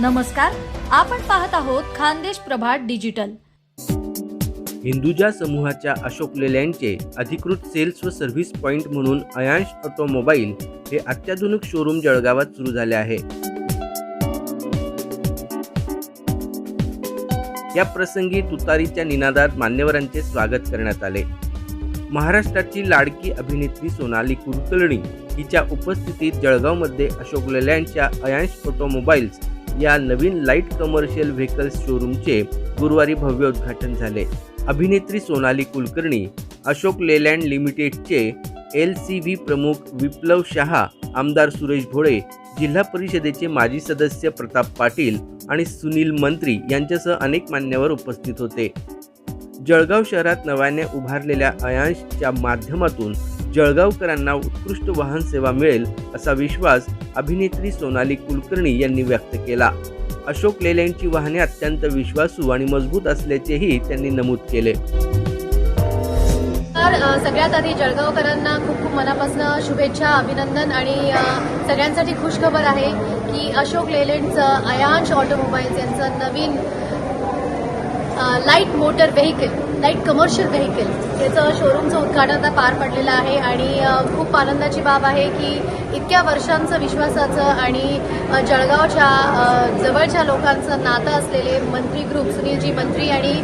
नमस्कार आपण पाहत आहोत खानदेश प्रभात डिजिटल. हिंदुजा समूहाच्या अशोक लेल्यांचे अधिकृत सेल्स व सर्व्हिस पॉइंट म्हणून अयांश ऑटोमोबाईल हे अत्याधुनिक शोरूम जळगावात सुरू झाले आहे. या प्रसंगी तुतारीच्या निनादात मान्यवरांचे स्वागत करण्यात आले. महाराष्ट्राची लाडकी अभिनेत्री सोनाली कुलकर्णी हिच्या उपस्थितीत जळगावमध्ये अशोक लेल्यांच्या अयांश ऑटोमोबाईल्स या नवीन लाइट कमर्शियल व्हेकल्स शोरूमचे गुरुवारी भव्य उद्घाटन झाले. अभिनेत्री सोनाली कुलकर्णी अशोक लेलँड लिमिटेडचे एल सी व्ही प्रमुख विप्लव शहा आमदार सुरेश भोळे जिल्हा परिषदेचे माजी सदस्य प्रताप पाटील आणि सुनील मंत्री यांच्यासह अनेक मान्यवर उपस्थित होते. जळगाव शहरात नव्याने उभारलेल्या अयांशच्या माध्यमातून जळगावकरांना उत्कृष्ट वाहन सेवा मिळेल असा विश्वास अभिनेत्री सोनाली कुलकर्णी यांनी व्यक्त केला. अशोक लेल्यांची वाहने अत्यंत विश्वासू आणि मजबूत असल्याचेही त्यांनी नमूद केले. तर सगळ्यात आधी जळगावकरांना खूप खूप मनापासून शुभेच्छा अभिनंदन आणि सगळ्यांसाठी खुशखबर आहे की अशोक लेलँडचं अयांश ऑटोमोबाईल्स यांचं नवीन light motor vehicle light commercial vehicle याचं शोरूमचं उद्घाटन आता पार पडलेलं आहे आणि खूप आनंदाची बाब आहे की इतक्या वर्षांचं विश्वासाचं आणि जळगावच्या जवळच्या लोकांचं नातं असलेले मंत्री ग्रुप सुनीलजी मंत्री आणि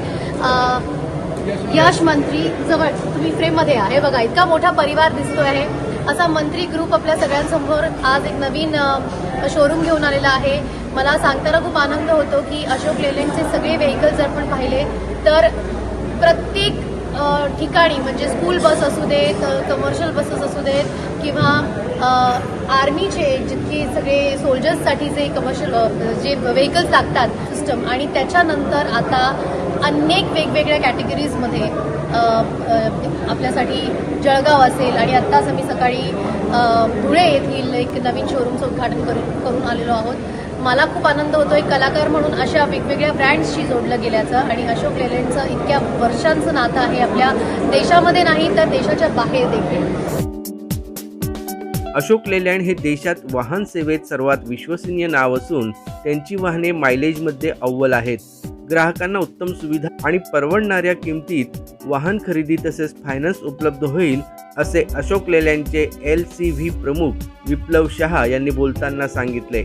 यश मंत्री जवळ तुम्ही फ्रेममध्ये आहे बघा इतका मोठा परिवार दिसतो आहे. असा मंत्री ग्रुप आपल्या सगळ्यांसमोर आज एक नवीन शोरूम घेऊन आलेला आहे. मला सांगताना खूप आनंद होतो की अशोक लेलँडचे सगळे व्हेकल जर आपण पाहिले तर प्रत्येक ठिकाणी म्हणजे स्कूल बस असू देत कमर्शियल बसेस असू देत किंवा आर्मीचे जितके सगळे सोल्जर्ससाठी जे कमर्शियल जे व्हेकल्स लागतात सिस्टम आणि त्याच्यानंतर आता अनेक वेगवेगळ्या कॅटेगरीजमध्ये आपल्यासाठी जळगाव असेल आणि आत्ताच आम्ही सकाळी धुळे येथील एक नवीन शोरूमचं उद्घाटन करून करून आलेलो आहोत. मला खूप आनंद होतो एक कलाकार म्हणून अशा वेगवेगळ्या ब्रँड्सशी जोडलं गेल्याचं आणि अशोक लेलँडचं इतक्या वर्षांचं नातं आहे आपल्या देशामध्ये नाही तर देशाच्या बाहेर देखील. अशोक लेलँड हे देशात वाहन सेवेत सर्वात विश्वसनीय नाव असून त्यांची वाहने मायलेजमध्ये अव्वल आहेत. ग्राहकांना उत्तम सुविधा आणि परवडणाऱ्या किमतीत वाहन खरेदी तसेच फायनान्स उपलब्ध होईल असे अशोक लेलँडचे एल सी व्ही प्रमुख विप्लव शहा यांनी बोलताना सांगितले.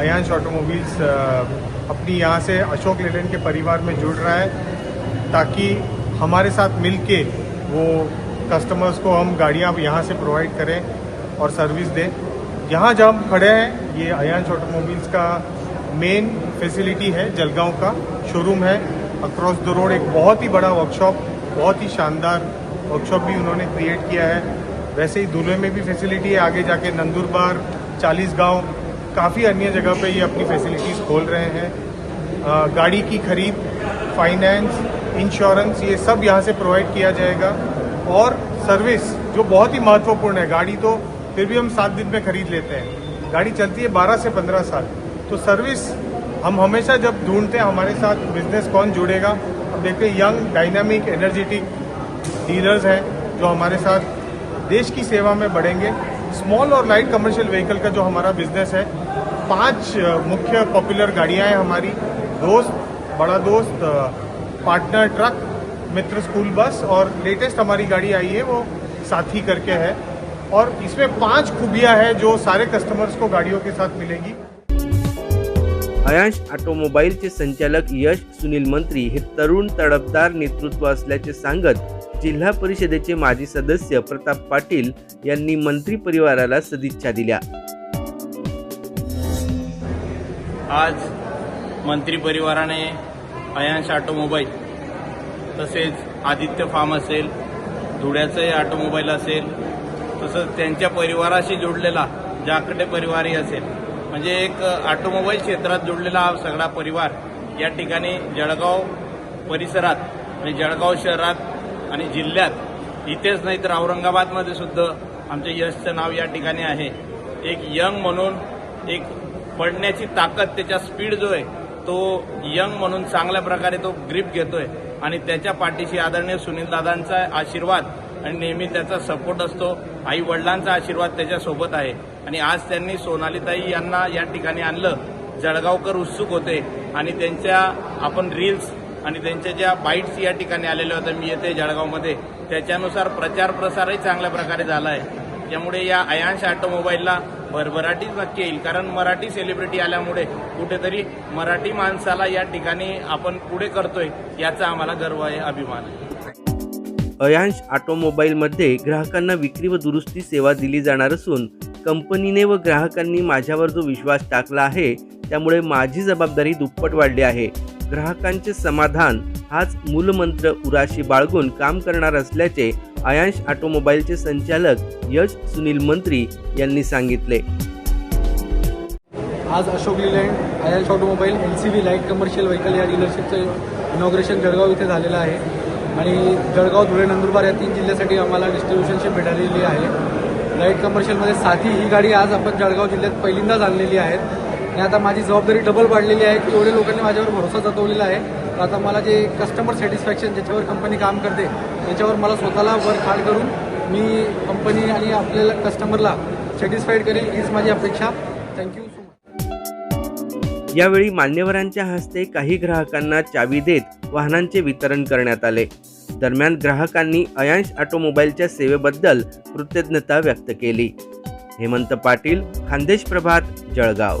अयांश ऑटोमोबाइल्स अपनी यहाँ से अशोक लेलैंड के परिवार में जुड़ रहा है ताकि हमारे साथ मिलके वो कस्टमर्स को हम गाड़ियाँ यहाँ से प्रोवाइड करें और सर्विस दें। यहाँ जहाँ हम खड़े हैं, ये अयांश ऑटोमोबाइल्स का मेन फैसिलिटी है, जलगांव का शोरूम है। अक्रॉस द रोड एक बहुत ही बड़ा वर्कशॉप बहुत ही शानदार वर्कशॉप भी उन्होंने क्रिएट किया है। वैसे ही धुले में भी फैसिलिटी है, आगे जाके नंदुरबार चालीस गाँव काफ़ी अन्य जगह पे ये अपनी फैसिलिटीज़ खोल रहे हैं। गाड़ी की खरीद फाइनेंस इंश्योरेंस ये सब यहाँ से प्रोवाइड किया जाएगा। और सर्विस जो बहुत ही महत्वपूर्ण है, गाड़ी तो फिर भी हम सात दिन में खरीद लेते हैं। गाड़ी चलती है बारह से पंद्रह साल। तो सर्विस हम हमेशा जब ढूंढते हैं, हमारे साथ बिज़नेस कौन जुड़ेगा? अब देखते हैं यंग डायनामिक एनर्जेटिक डीलर्स हैं जो हमारे साथ देश की सेवा में बढ़ेंगे। स्मॉल और लाइट कमर्शियल व्हीकल का जो हमारा बिजनेस है पांच मुख्य पॉपुलर गाड़ियां हैं हमारी। Dost Bada Dost partner truck Mitr school bus और लेटेस्ट हमारी गाड़ी आई है वो साथी करके है। और इसमें पांच खूबियां हैं जो सारे कस्टमर्स को गाड़ियों के साथ मिलेगी। अयांश ऑटोमोबाईलचे संचालक यश सुनील मंत्री हे तरुण तडफदार नेतृत्व असल्याचे सांगत जिल्हा परिषदेचे माजी सदस्य प्रताप पाटील यांनी मंत्री परिवाराला सदिच्छा दिल्या. आज मंत्री परिवाराने अयांश ऑटोमोबाईल तसेच आदित्य फार्म असेल धुळ्याचंही ऑटोमोबाईल असेल तसंच त्यांच्या परिवाराशी जोडलेला जाकडे परिवारही असेल. म्हणजे एक ऑटोमोबाईल क्षेत्रात जोडलेला हा सगळा परिवार या ठिकाणी जळगाव परिसरात आणि जळगाव शहरात आणि जिल्ह्यात इथेच नाही तर औरंगाबादमध्ये सुद्धा आमच्या यशचं नाव या ठिकाणी आहे. एक यंग म्हणून एक पडण्याची ताकद त्याचा स्पीड जो आहे तो यंग म्हणून चांगल्या प्रकारे तो ग्रीप घेतोय. आणि त्याच्या पाठीशी आदरणीय सुनील दादांचा आशीर्वाद आणि नेहमी त्याचा सपोर्ट असतो. आई वडिलांचा आशीर्वाद त्याच्यासोबत आहे. आणि आज त्यांनी सोनालीताई यांना या ठिकाणी आणलं. जळगावकर उत्सुक होते. आणि त्यांच्या आपण रील्स आणि त्यांच्या ज्या बाईट्स या ठिकाणी आलेल्या होत्या मी येते जळगावमध्ये त्याच्यानुसार प्रचार प्रसारही चांगल्या प्रकारे झाला आहे. त्यामुळे या अयांश ऑटोमोबाईलला भरभराटीच नक्की येईल कारण मराठी सेलिब्रिटी आल्यामुळे कुठेतरी मराठी माणसाला या ठिकाणी आपण पुढे करतोय याचा आम्हाला गर्व आहे अभिमान आहे. अयांश ऑटोमोबाईलमध्ये ग्राहकांना विक्री व दुरुस्ती सेवा दिली जाणार असून कंपनीने व ग्राहकांनी माझ्यावर जो विश्वास टाकला आहे त्यामुळे माझी जबाबदारी दुप्पट वाढली आहे. ग्राहकांचे समाधान हाच मूलमंत्र उराशी बाळगून काम करणार असल्याचे अयांश ऑटोमोबाईलचे संचालक यश सुनील मंत्री यांनी सांगितले. आज Ashok Leyland Ayansh automobile L C V light commercial vehicle या डीलरशिपचं इनॉग्रेशन जळगाव इथे झालेलं आहे. आणि जळगाव धुळे नंदुरबार या तीन जिल्ह्यासाठी आम्हाला डिस्ट्रीब्युशनशिप मिळालेली आहे. लाइट कमर्शियलमध्ये साथी ही गाडी आज आपण जळगाव जिल्ह्यात पहिल्यांदाच आणलेली आहे. आणि आता माझी जबाबदारी डबल वाढलेली आहे की एवढे लोकांनी माझ्यावर भरोसा जतवलेला आहे. तर आता मला जे कस्टमर सॅटिस्फॅक्शन ज्याच्यावर कंपनी काम करते त्याच्यावर मला स्वतःला वर खाड करून मी कंपनी आणि आपल्याला कस्टमरला सॅटिस्फाईड करेल हीच माझी अपेक्षा. थँक्यू सो मच यावेळी मान्यवरांच्या हस्ते काही ग्राहकांना चावी देत वाहनांचे वितरण करण्यात आले. दरम्यान ग्राहकांनी अयांश ऑटोमोबाईलच्या सेवेबद्दल कृतज्ञता व्यक्त केली. हेमंत पाटील खानदेश प्रभात जळगाव.